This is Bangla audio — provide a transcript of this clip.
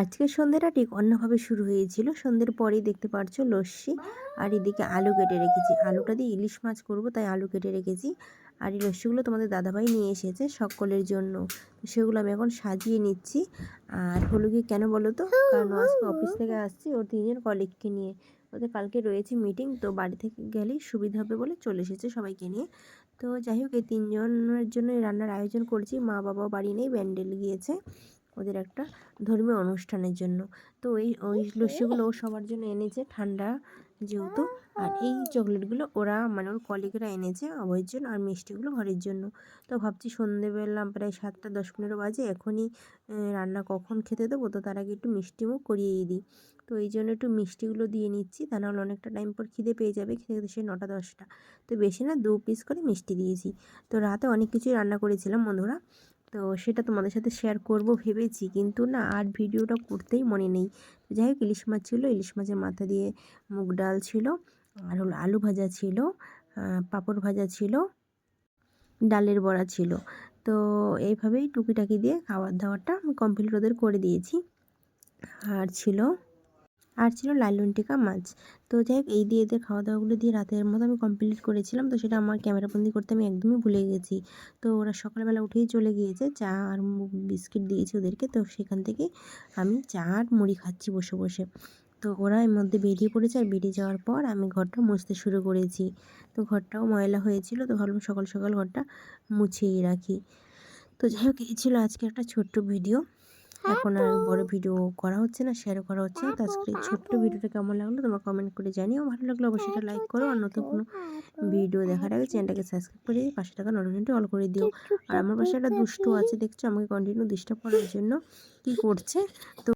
আজকের সন্ধ্যেটা ঠিক অন্যভাবে শুরু হয়েছিল। সন্ধ্যের পরেই দেখতে পারছ লস্যি। আর এদিকে আলু কেটে রেখেছি। আলুটা দিয়ে ইলিশ মাছ করব, তাই আলু কেটে রেখেছি। আর এই লস্যিগুলো তোমাদের দাদাভাই নিয়ে এসেছে সকলের জন্য। সেগুলো আমি এখন সাজিয়ে নিচ্ছি। আর হলো কি কেন বলো তো? কারণ আজকে অফিস থেকে আসছি, ওর তিনজন কলিগকে নিয়ে। ওদের কালকে রয়েছে মিটিং তো বাড়ি থেকে গেলেই সুবিধা হবে বলে চলে এসেছে সবাইকে নিয়ে। তো যাই হোক, এই তিনজনের জন্য রান্নার আয়োজন করছি। মা বাবাও বাড়ি নেই, ব্যান্ডেল গিয়েছে। ওদের একটা ধর্মীয় অনুষ্ঠানের জন্য। তো ওই ওই লস্যিগুলো ও সবার জন্য এনেছে ঠান্ডা যেহেতু। আর এই চকলেটগুলো ওরা মানে ওর কলিগরা এনেছে অভয়ের জন্য আর মিষ্টিগুলো ঘরের জন্য। তো ভাবছি সন্ধেবেলা প্রায় সাতটা দশ পনেরো বাজে এখনই রান্না কখন খেতে দেবো? তো তার আগে একটু মিষ্টিমুখ করিয়েই দিই। তো এই জন্য একটু মিষ্টিগুলো দিয়ে নিচ্ছি তা নাহলে অনেকটা টাইম পর খিদে পেয়ে যাবে খেতে খেতে সে নটা দশটা। তো বেশি না দু পিস করে মিষ্টি দিয়েছি। তো রাতে অনেক কিছুই রান্না করেছিলাম বন্ধুরা। তো সেটা তোমাদের সাথে শেয়ার করব ভেবেছি। কিন্তু না, আর ভিডিওটা করতেই মনে নেই। যাই হোক, ইলিশ মাছ ছিল। ইলিশ মাছের মাথা দিয়ে মুগ ডাল ছিল। আর হলো আলু ভাজা ছিল পাঁপড় ভাজা ছিল, ডালের বড়া ছিল। তো এইভাবেই টুকিটাকি দিয়ে খাবার দাবারটা আমি কমপ্লিট ওদের করে দিয়েছি। আর ছিল আর ছিল লালুন টিকা মাছ। তো যাই হোক, এই দিয়ে এদের খাওয়া দাওয়াগুলো দিয়ে রাতের মতো আমি কমপ্লিট করেছিলাম। তো সেটা আমার ক্যামেরাবন্দি করতে আমি একদমই ভুলে গেছি। তো ওরা সকালবেলা উঠেই চলে গিয়েছে, চা আর বিস্কিট দিয়েছি ওদেরকে। তো সেখান থেকে আমি চা আর মুড়ি খাচ্ছি বসে বসে। তো ওরা এর মধ্যে বেরিয়ে পড়েছে আর বেরিয়ে যাওয়ার পর আমি ঘরটা মুছতে শুরু করেছি। তো ঘরটাও ময়লা হয়েছিল, তো ভাবলাম সকাল সকাল ঘরটা মুছেই রাখি। তো যাই হোক, এই ছিল আজকে একটা ছোট্ট ভিডিও। এখন আর বড় ভিডিও করা হচ্ছে না শেয়ার করা হচ্ছে না। তো আজকে ছোট্ট ভিডিওটা কেমন লাগল? তোমরা কমেন্ট করে জানিও। ভালো লাগল অবশ্যই এটা লাইক করো। আর নতুন কোনো ভিডিও দেখার আগে চ্যানেলটাকে সাবস্ক্রাইব করে দিই পাশে থাকা নোটিফিকেশনটি অল করে দিও। আর আমার পাশে একটা দুষ্টু আছে দেখছ? আমাকে কন্টিনিউ ডিস্টার্ব করার জন্য কি করছে? তো